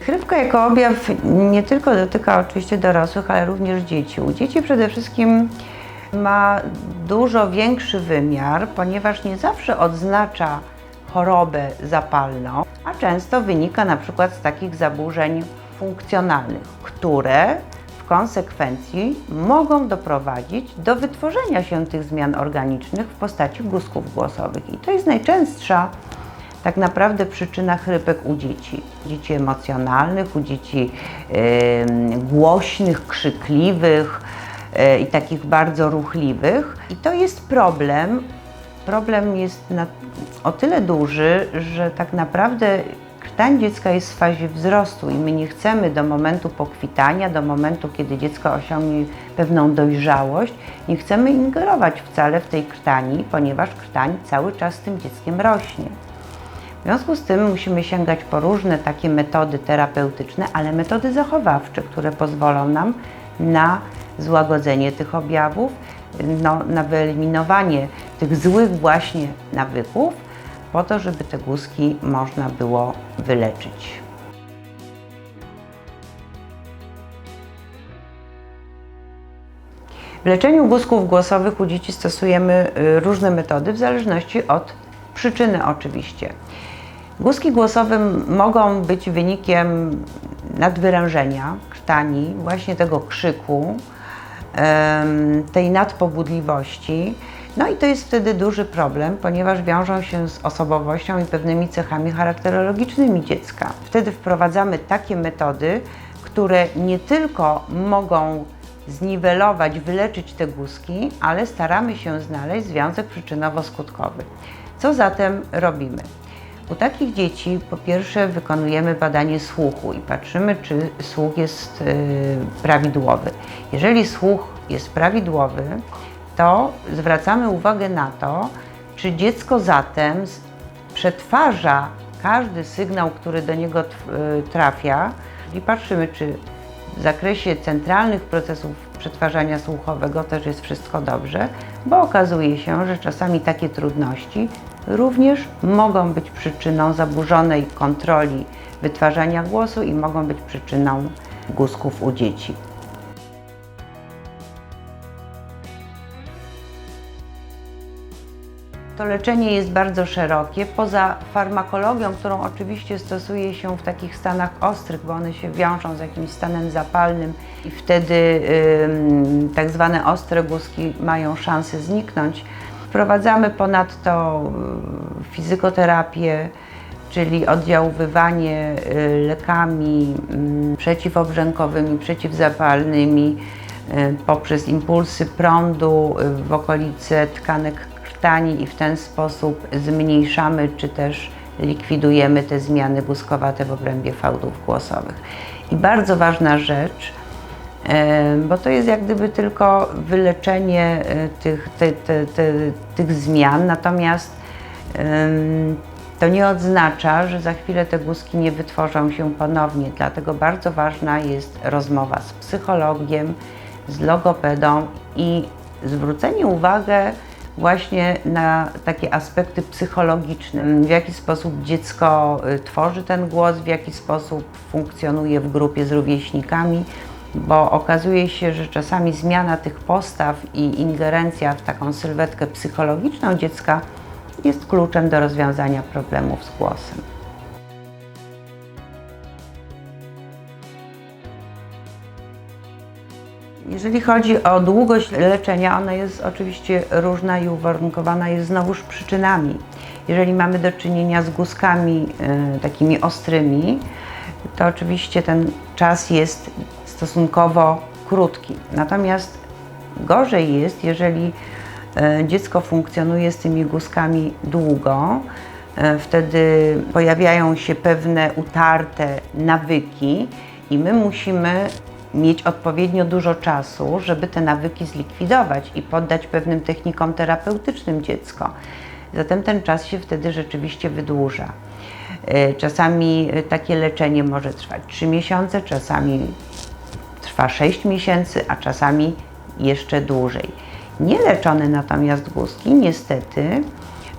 Chrypka jako objaw nie tylko dotyka oczywiście dorosłych, ale również dzieci. U dzieci przede wszystkim ma dużo większy wymiar, ponieważ nie zawsze odznacza chorobę zapalną, a często wynika na przykład z takich zaburzeń funkcjonalnych, które w konsekwencji mogą doprowadzić do wytworzenia się tych zmian organicznych w postaci guzków głosowych. I to jest najczęstsza tak naprawdę przyczyna chrypek u dzieci. Dzieci emocjonalnych, u dzieci głośnych, krzykliwych yy, i takich bardzo ruchliwych. I to jest problem. Problem jest na, o tyle duży, że tak naprawdę krtań dziecka jest w fazie wzrostu i my nie chcemy do momentu pokwitania, do momentu, kiedy dziecko osiągnie pewną dojrzałość, nie chcemy ingerować wcale w tej krtani, ponieważ krtań cały czas z tym dzieckiem rośnie. W związku z tym musimy sięgać po różne takie metody terapeutyczne, ale metody zachowawcze, które pozwolą nam na złagodzenie tych objawów, no, na wyeliminowanie tych złych właśnie nawyków, po to, żeby te guzki można było wyleczyć. W leczeniu guzków głosowych u dzieci stosujemy y, różne metody w zależności od przyczyny oczywiście. Guzki głosowe mogą być wynikiem nadwyrężenia krtani, właśnie tego krzyku, tej nadpobudliwości. No i to jest wtedy duży problem, ponieważ wiążą się z osobowością i pewnymi cechami charakterologicznymi dziecka. Wtedy wprowadzamy takie metody, które nie tylko mogą zniwelować, wyleczyć te guzki, ale staramy się znaleźć związek przyczynowo-skutkowy. Co zatem robimy? U takich dzieci po pierwsze wykonujemy badanie słuchu i patrzymy, czy słuch jest y, prawidłowy. Jeżeli słuch jest prawidłowy, to zwracamy uwagę na to, czy dziecko zatem przetwarza każdy sygnał, który do niego y, trafia i patrzymy, czy w zakresie centralnych procesów przetwarzania słuchowego też jest wszystko dobrze, bo okazuje się, że czasami takie trudności również mogą być przyczyną zaburzonej kontroli wytwarzania głosu i mogą być przyczyną guzków u dzieci. To leczenie jest bardzo szerokie. Poza farmakologią, którą oczywiście stosuje się w takich stanach ostrych, bo one się wiążą z jakimś stanem zapalnym i wtedy yy, tak zwane ostre guzki mają szansę zniknąć. Wprowadzamy ponadto y, fizykoterapię, czyli oddziaływanie y, lekami mm, przeciwobrzękowymi, przeciwzapalnymi y, poprzez impulsy prądu w okolice tkanek krtani i w ten sposób zmniejszamy czy też likwidujemy te zmiany guzkowate w obrębie fałdów głosowych. I bardzo ważna rzecz, bo to jest jak gdyby tylko wyleczenie e, tych, te, tych zmian, natomiast to nie oznacza, że za chwilę te guzki nie wytworzą się ponownie, dlatego bardzo ważna jest rozmowa z psychologiem, z logopedą i zwrócenie uwagi właśnie na takie aspekty psychologiczne, w jaki sposób dziecko y, tworzy ten głos, w jaki sposób funkcjonuje w grupie z rówieśnikami, bo okazuje się, że czasami zmiana tych postaw i ingerencja w taką sylwetkę psychologiczną dziecka jest kluczem do rozwiązania problemów z głosem. Jeżeli chodzi o długość leczenia, ona jest oczywiście różna i uwarunkowana jest znowuż przyczynami. Jeżeli mamy do czynienia z guzkami y, takimi ostrymi, to oczywiście ten czas jest stosunkowo krótki. Natomiast gorzej jest, jeżeli e, dziecko funkcjonuje z tymi guzkami długo, e, wtedy pojawiają się pewne utarte nawyki i my musimy mieć odpowiednio dużo czasu, żeby te nawyki zlikwidować i poddać pewnym technikom terapeutycznym dziecko. Zatem ten czas się wtedy rzeczywiście wydłuża. E, czasami takie leczenie może trwać 3 miesiące, czasami trwa 6 miesięcy, a czasami jeszcze dłużej. Nieleczone natomiast guzki niestety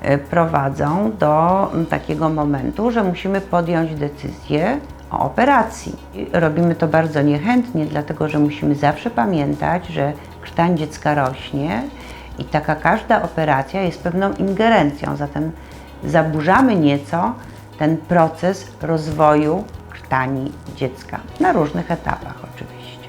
e, prowadzą do takiego momentu, że musimy podjąć decyzję o operacji. Robimy to bardzo niechętnie, dlatego że musimy zawsze pamiętać, że krtań dziecka rośnie i taka każda operacja jest pewną ingerencją, zatem zaburzamy nieco ten proces rozwoju krtani dziecka na różnych etapach oczywiście.